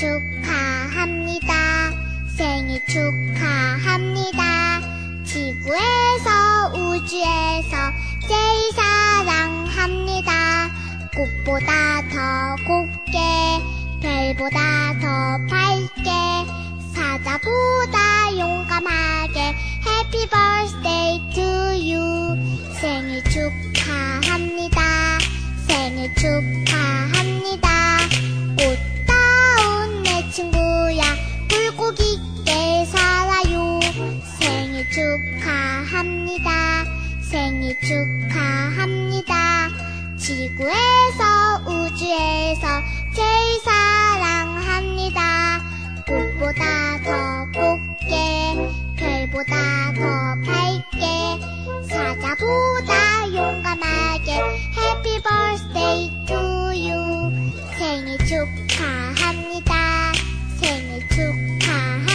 축하합니다. 생일 축하합니다. 지구에서 우주에서 제일 사랑합니다. 꽃보다 더 곱게 별보다 더 밝게 사자보다 용감하게 Happy birthday to you 생일 축하합니다 생일 축하합니다 축하합니다. 생일 축하합니다. 지구에서 우주에서 제일 사랑합니다. 꽃보다 더 곱게 별보다 더 밝게 사자보다 용감하게 Happy birthday to you. 생일 축하합니다. 생일 축하합니다